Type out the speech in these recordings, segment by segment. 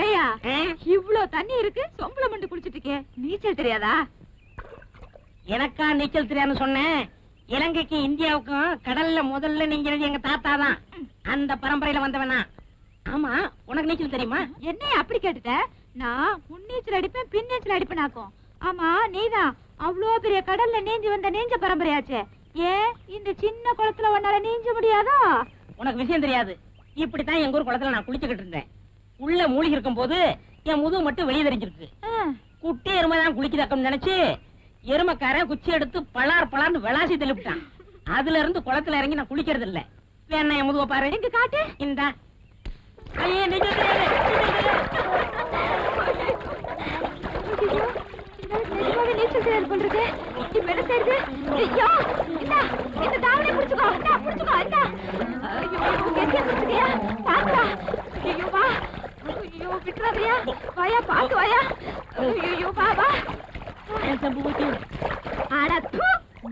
ஏயா ஆ? இவ்ளோ தண்ணி இருக்கு சொம்பளம் மண்டு குளிச்சிட்டு இருக்கே. நீச்சல் தெரியாதா? எனக்கா நீச்சல் தெரியாதுன்னு சொன்னேன். இலங்கைக்கு இந்தியாவுக்கும் கடல்ல முதல்ல நீங்கிறது எங்க தாத்தா தான். அந்த பரம்பரையில வந்தவனா. ஆமா உனக்கு நீச்சல் தெரியுமா? என்னைய அப்படி கேட்டுட்ட? நான் முன்னீச்சல் அடிப்பேன் பின்னீச்சல் அடிப்பேனாக்கும் ஆமா நீதான். அவ்ளோ பெரிய கடல்ல நீஞ்சி வந்த நீஞ்ச பரம்பரையாச்சே. ஏன் இந்த சின்ன குளத்துல உன்னால நீஞ்ச முடியாதா? உனக்கு விஷயம் தெரியாது. இப்படித்தான் எங்க ஊர் குளத்துல நான் குளிச்சுக்கிட்டு இருந்தேன். உள்ள மூழ்கி இருக்கும் போது என் முதுகு மட்டும் வெளியே தெரிஞ்சிருக்கு குட்டி எருமை தான் குளிக்குதாக்கம் நினைச்சு எருமைக்காரன் குச்சி எடுத்து பலார் பலார்னு விளாசி தெளிப்பிட்டான் அதுல இருந்து குளத்துல இறங்கி நான் குளிக்கிறது இல்ல. வேணா என் முதுக பாரு. எங்க காட்டு? இந்த. நீச்சல் தெரியாது நிஜமாவே நீச்சல் தெரியாது போல் இருக்கு. இப்ப என்ன செய்யுது? ஐயோ, இந்தா, இந்த தாவணியை புடிச்சுக்கோ, இந்தா, புடிச்சுக்கோ, இந்தா. ஐயோ, கெட்டியா புடிச்சுக்கயா? பாத்துடா. ஐயோ, வா. ஐயோ, விட்டுறாதயா. வாயா. ஐயோ, வா. என் செம்பு ஊத்தி விடு. அட, தூ.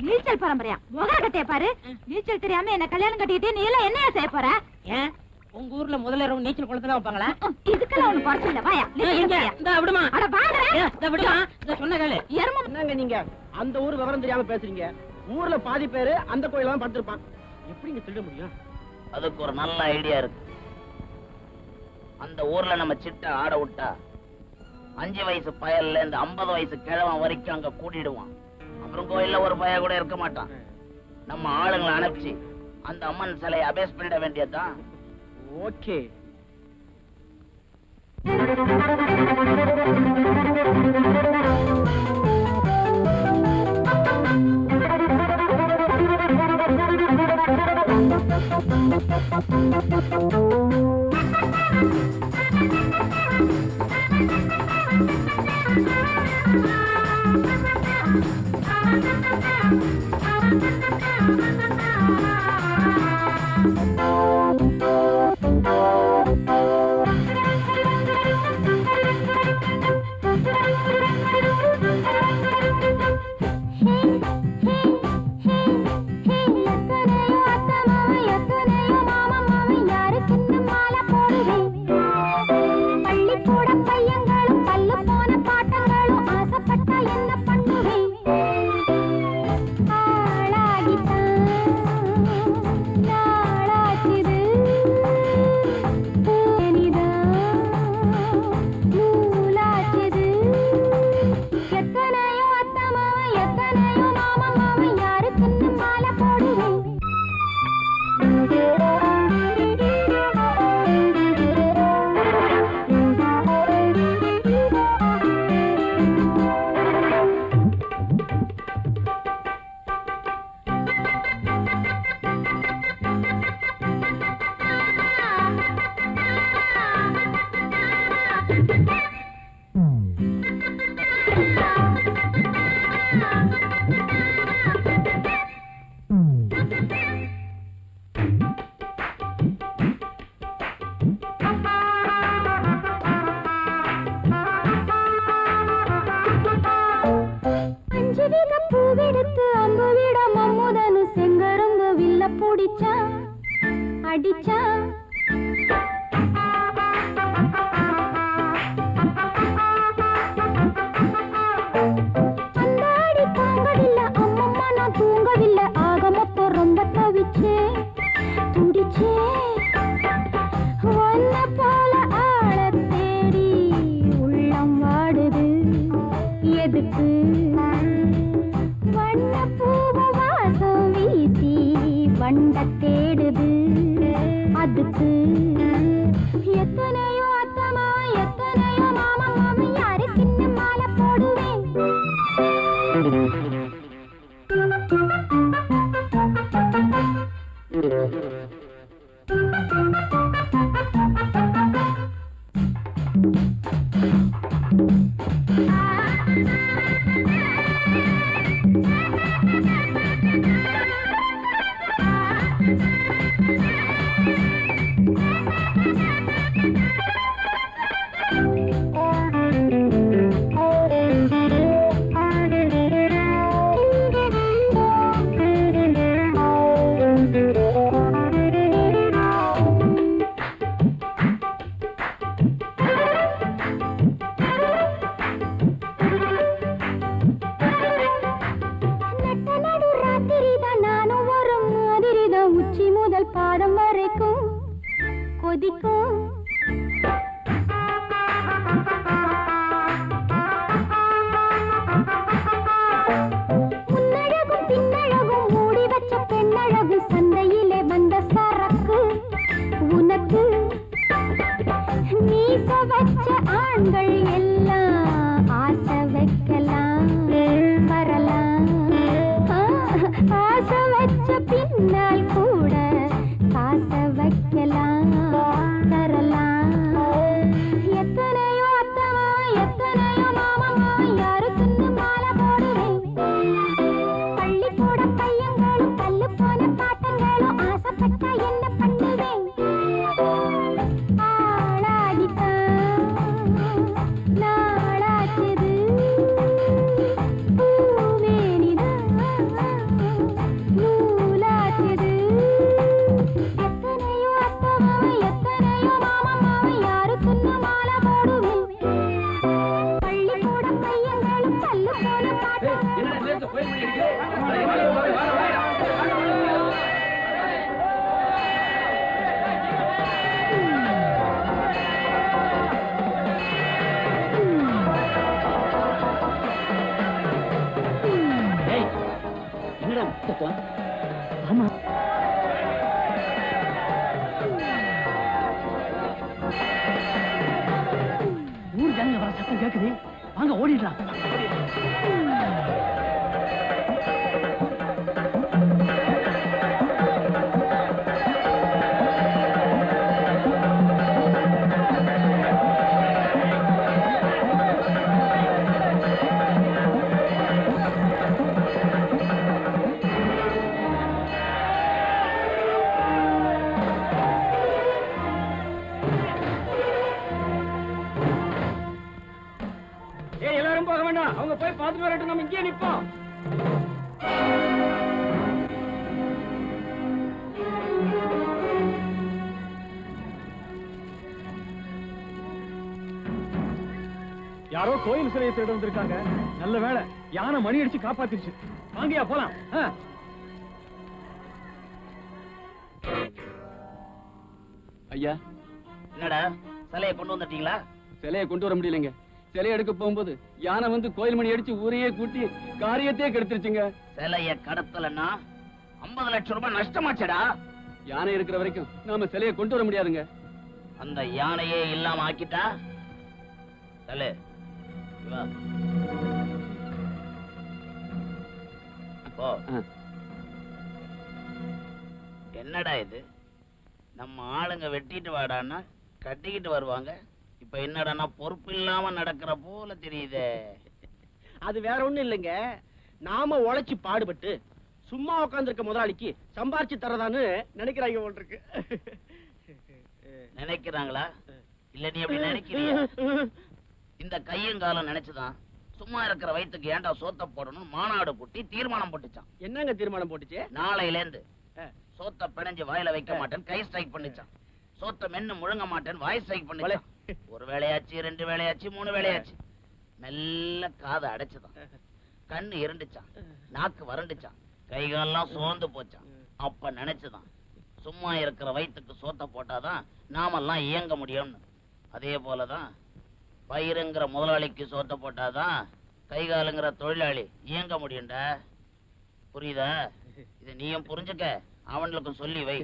நீச்சல் பரம்பரையா. முகர கட்டைய பாரு. நீச்சல் தெரியாம என்ன கல்யாணம் கட்டிக்கிட்டு நீ எல்லாம் செய்ய போற? ஏன்? உங்க ஊர்ல முதல்ல இரவு நீச்சல் குளத்துல வைப்பாங்களா? இதுக்கெல்லாம் ஒண்ணு குறைச்சு இல்ல வாயா ஏய், எங்க? இந்த விடுமா. அட வாங்க ஏய், இந்த விடுமா. இந்த சொன்ன கேளு. எரும என்னங்க நீங்க? அந்த ஊர் விவரம் தெரியாம பேசுறீங்க. ஊர்ல பாதி பேரு அந்த கோயில தான் படுத்திருப்பான் எப்படிங்க திருட முடியும்? அதுக்கு ஒரு நல்ல ஐடியா இருக்கு. அந்த ஊர்ல நம்ம சிட்டை ஆட விட்டா அஞ்சு வயசு பயல்ல இருந்து ஐம்பது வயசு கிழவன் வரைக்கும் அங்க கூட்டிடுவான் அப்புறம் கோயில்ல ஒரு பய கூட இருக்க மாட்டான். நம்ம ஆளுங்களை அனுப்பிச்சு அந்த அம்மன் சிலையை அபேஸ் பண்ணிட வேண்டியதுதான். ஓகே. பள்ளிக்கூட முதல் பாதம் வரைக்கும் கொதிக்கும் என்னடா ஆமா. ஊர் ஜனங்க வர சத்தம் கேக்குது. வாங்க ஓடிடலாம். நிப்போம். யாரோ கோயில் சிலையை தேட வந்திருக்காங்க. நல்ல வேளை யானை மணி அடிச்சு காப்பாத்திருச்சு. வாங்கயா போலாம். ஐயா. என்னடா சிலையை கொண்டு வந்துட்டீங்களா? சிலையை கொண்டு வர முடியலைங்க. சிலையை எடுக்க போகும்போது யானை வந்து கோயில் மணி அடிச்சு ஊரையே கூட்டி காரியத்தையே கெடுத்துருச்சுங்க. சிலைய கடத்தலன்னா ஐம்பது லட்சம் ரூபாய் நஷ்டமாச்சடா. யானை இருக்கிற வரைக்கும் நாம சிலையை கொண்டு வர முடியாதுங்க. அந்த யானையே இல்லாம ஆக்கிட்டா? ஆ. என்னடா இது? நம்ம ஆளுங்க வெட்டிட்டு வாடான்னா கட்டிக்கிட்டு வருவாங்க. இப்ப என்னடான்னா பொறுப்பு இல்லாம நடக்கிற போல தெரியுதே. அது வேற ஒண்ணும் இல்லைங்க. நாம உழைச்சு பாடுபட்டு சும்மா உட்கார்ந்திருக்க முதலாளிக்கு சம்பாரிச்சு தரதான்னு நினைக்கிறாங்க போல் இருக்கு. நினைக்கிறாங்களா? இல்ல நீ அப்படி நினைக்கிறியா? இந்த கையங்காலம் நினைச்சுதான் சும்மா இருக்கிற வயித்துக்கு ஏன்டா சோத்த போடணும் மாநாடு கூட்டி தீர்மானம் போட்டுச்சான். என்னங்க தீர்மானம் போட்டுச்சு? நாளையில இருந்து. சோத்த பிணைஞ்சு வாயில வைக்க மாட்டேன் கை ஸ்ட்ரைக் பண்ணிச்சான். சோத்த மென்னு முழுங்க மாட்டேன் வாய் ஸ்ட்ரைக் பண்ணிச்சான். ஒரு வேலையாச்சு ரெண்டு வேலையாச்சு மூணு வேலையாச்சு மெல்ல காதை அடைச்சுதான். கண்ணு இருண்டுச்சான் நாக்கு வறண்டுச்சான் கை காலெல்லாம் சோர்ந்து போச்சான் அப்ப நினைச்சுதான். சும்மா இருக்கிற வயித்துக்கு சோத்த போட்டாதான் நாமெல்லாம் இயங்க முடியும்னு. அதே போலதான் பயிருங்கிற முதலாளிக்கு சோத்த போட்டாதான் கை காலுங்கிற தொழிலாளி இயங்க முடியும்ட. புரியுதா? இதை நீயும் புரிஞ்சுக்க அவனுக்கும் சொல்லி வை.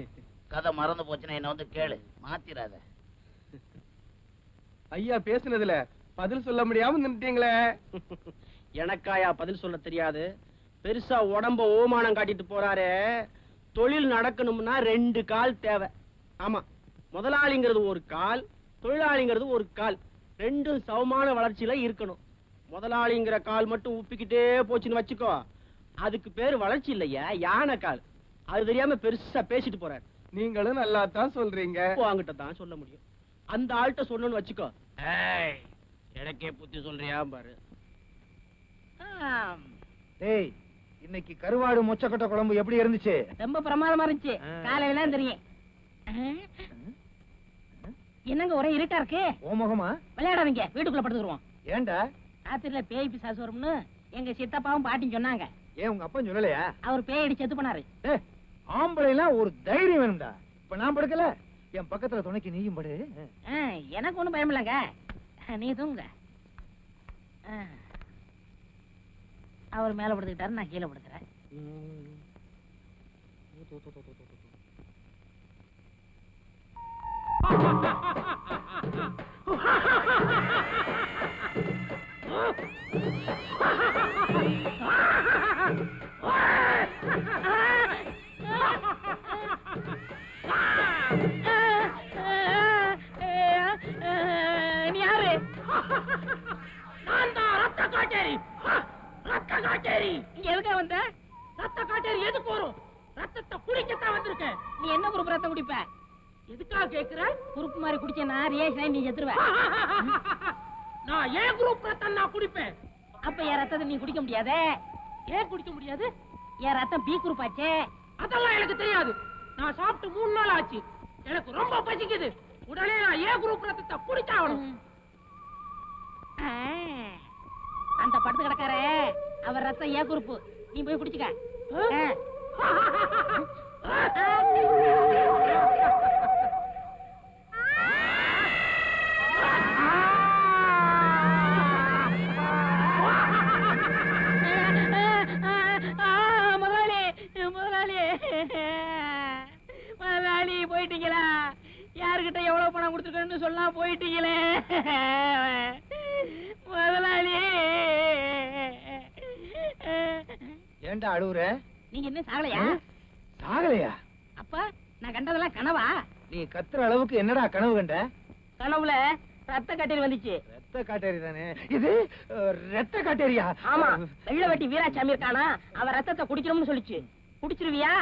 கதை மறந்து போச்சுன்னா என்ன வந்து கேளு. மாத்திராத. ஐயா பேசுனதுல பதில் சொல்ல முடியாம நின்றுட்டீங்களே எனக்காயா பதில் சொல்ல தெரியாது. பெருசா உடம்ப ஓமானம் காட்டிட்டு போறாரே. தொழில் நடக்கணும்னா ரெண்டு கால் தேவை. ஆமா முதலாளிங்கிறது ஒரு கால் தொழிலாளிங்கிறது ஒரு கால். ரெண்டும் சமமான வளர்ச்சியில இருக்கணும். முதலாளிங்கிற கால் மட்டும் உப்பிக்கிட்டே போச்சுன்னு வச்சுக்கோ. அதுக்கு பேர் வளர்ச்சி இல்லையா யானை கால். அது தெரியாம பெருசா பேசிட்டு போறாரு. நீங்களும் நல்லா தான் சொல்றீங்க. வாங்கிட்ட தான் சொல்ல முடியும். அந்த ஆள்கிட்ட சொல்லணும்னு வச்சுக்கோ. ஏய் எனக்கே புத்தி சொல்றியா பாரு. டேய் இன்னைக்கு கருவாடு மொச்சக்கொட்டை குழம்பு எப்படி இருந்துச்சு? ரொம்ப பிரமாதமா இருந்துச்சு. காலையில தான் தெரியும்? என்னங்க ஒரே இருட்டா இருக்கு? ஓமகமா விளையாடாதீங்க வீட்டுக்குள்ள படுத்துருவோம் ஏன்டா? ராத்திரில பேய் பிசாசு வரும்னு எங்க சித்தப்பாவும் பாட்டியும் சொன்னாங்க. ஏன் உங்க அப்பா சொல்லலையா? அவர் பேய் அடிச்சு செத்து பண்ணாரு டேய் ஆம்பளை எல்லாம் ஒரு தைரியம் வேணும்டா. இப்ப நான் படுக்கல. என் பக்கத்துல துணைக்கு நீயும் படு. எனக்கு ஒண்ணும் பயம் இல்லைங்க. நீ தூங்க. அவர் மேல படுத்துக்கிட்டாரு நான் கீழே படுக்கிறேன் நீ என்ன குரூப் ரத்தம் குடிப்ப? எதுக்கா கேக்குற? குரூப் மாதிரி குடிச்சேன்னா ரியாக்ஷன் நீ நான் ஏன் குரூப் ரத்தம் நான் குடிப்பேன்? அப்ப என் ரத்தத்தை நீ குடிக்க முடியாதே? ஏன் குடிக்க முடியாது? என் ரத்தம் பி குரூப் ஆச்சே அதெல்லாம் எனக்கு தெரியாது. நான் சாப்பிட்டு மூணு நாள் ஆச்சு. எனக்கு ரொம்ப பசிக்குது. உடனே நான் ஏ குரூப் ரத்தத்தை குடிச்சாகணும்? அந்த படுத்து கிடக்காரே அவர் ரத்தம் ஏ குரூப் நீ போய் குடிச்சுக்க. ஏன்டா அழுவுற? நீங்க இன்னும் சாகலையா? சாகலையா? அப்ப நான் கண்டதெல்லாம் கனவா? நீ கத்துற அளவுக்கு என்னடா கனவு கண்ட? கனவுல ரத்த கட்டில் வந்துச்சு. ரத்த காட்டேரி தானே? இது ரத்த காட்டேரியா? ஆமா வெள்ளவட்டி வீராசாமி இருக்கானா? அவன் ரத்தத்தை குடிக்கணும்னு சொல்லிச்சு. குடிச்சிருவியா?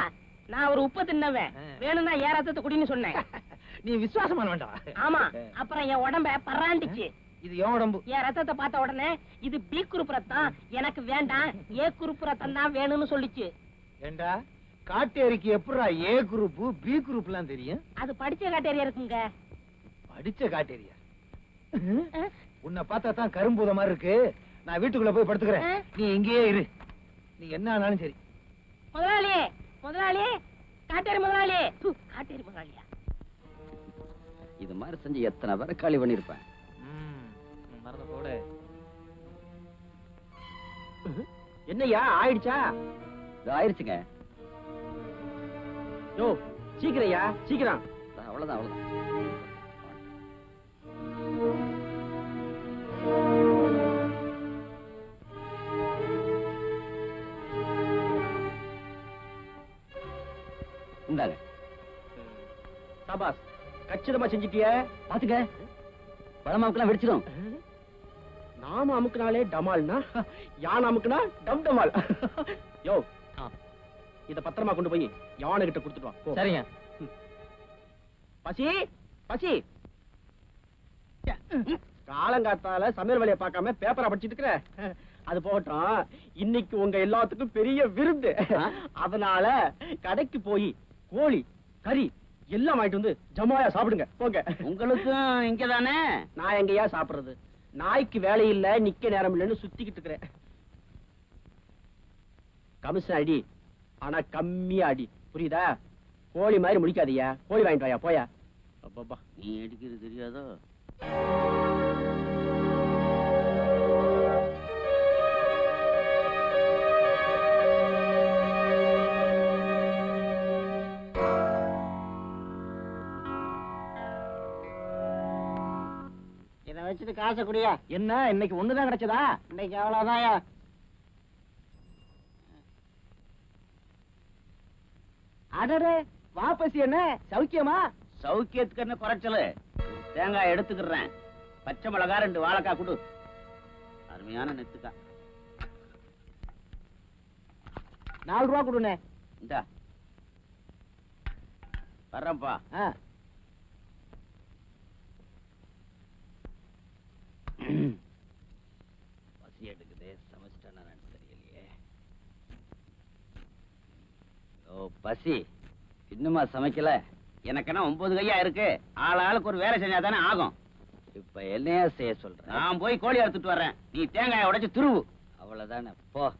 நான் ஒரு உப்பு தின்னவன் வேணும்னா என் ரத்தத்தை குடின்னு சொன்னேன். நீ விசுவாசமான வேண்டாம் ஆமா அப்புறம் என் உடம்ப பறாண்டுச்சு இது என் உடம்பு. என் ரத்தத்தை பார்த்த உடனே இது பி குரூப் ரத்தம் எனக்கு வேண்டாம் ஏ குரூப் ரத்தம் தான் வேணும்னு சொல்லிச்சு. ஏண்டா? காட்டேரிக்கு எப்படா ஏ குரூப் பி குரூப்லாம் தெரியும்? அது படிச்ச காட்டேரியா இருக்குங்க. படிச்ச காட்டேரியா? உன்னை பார்த்தா தான் கரும்பூத மாதிரி இருக்கு. நான் வீட்டுக்குள்ள போய் படுத்துக்கிறேன்? நீ இங்கேயே இரு. நீ என்ன ஆனாலும் சரி. முதலாளி முதலாளி காட்டேரி முதலாளி. து, காட்டேரி முதலாளியா? இது மாதிரி செஞ்சு எத்தனை பேரை காலி பண்ணிருப்பேன் போடு என்னய்யா ஆயிடுச்சா? இது ஆயிருச்சுங்க. யோ சீக்கிரம்யா சீக்கிரம். அவ்வளவுதான் அவ்வளவுதான். இந்தாங்க. சபாஸ் கச்சிதமா செஞ்சிட்டிய? பாத்துக்க. பழமாவுக்கெல்லாம் வெடிச்சிடும் நாம அமுக்குனாலே டமால்னா? யானை அமுக்குனா டம் டமால். யோ இத பத்திரமா கொண்டு போய் யானை கிட்ட கொடுத்துட்டு வா. சரிங்க. பசி பசி. காலங்காத்தால சமையல் வேலையை பார்க்காம பேப்பரா படிச்சிட்டு இருக்கிற? அது போகட்டும். இன்னைக்கு உங்க எல்லாத்துக்கும் பெரிய விருந்து. அதனால கடைக்கு போய் கோழி கறி எல்லாம் வாங்கிட்டு வந்து ஜமாயா சாப்பிடுங்க. போங்க. உங்களுக்கும் இங்கதானே? நான் எங்கயா சாப்பிடுறது. நாய்க்கு வேலை இல்ல நிக்க நேரம் இல்லைன்னு சுத்திக்கிட்டு இருக்கிறேன். கமிஷன் அடி ஆனா கம்மியா அடி புரியுதா? கோழி மாதிரி முடிக்காதீயா கோழி வாங்கிட்டு வாயா போயா. அப்பப்பா நீ அடிக்கிறது தெரியாதோ? வச்சுட்டு காசை குடியா. என்ன இன்னைக்கு ஒண்ணுதான் கிடைச்சதா? இன்னைக்கு அவ்வளவுதான்யா அடடே வாபசி என்ன? சௌக்கியமா? சௌக்கியத்துக்கு என்ன குறைச்சலு? தேங்காய் எடுத்துக்கிறேன் பச்சை மிளகா ரெண்டு வாழைக்காய் கொடு. அருமையான நெத்துக்கா. நாலு ரூபா கொடுண்ணே இந்தா. வர்றேன்ப்பா. ஆ. பசி. இன்னுமா சமைக்கல? எனக்கு என்ன ஒன்பது கையா இருக்கு. ஆள் ஆளுக்கு ஒரு வேலை செஞ்சா தானே ஆகும். இப்ப என்னையா செய்ய சொல்றேன் நான் போய் கோழி அறுத்துட்டு வர்றேன். நீ தேங்காயை உடைச்சு துருவு. அவ்வளவுதானே. போ.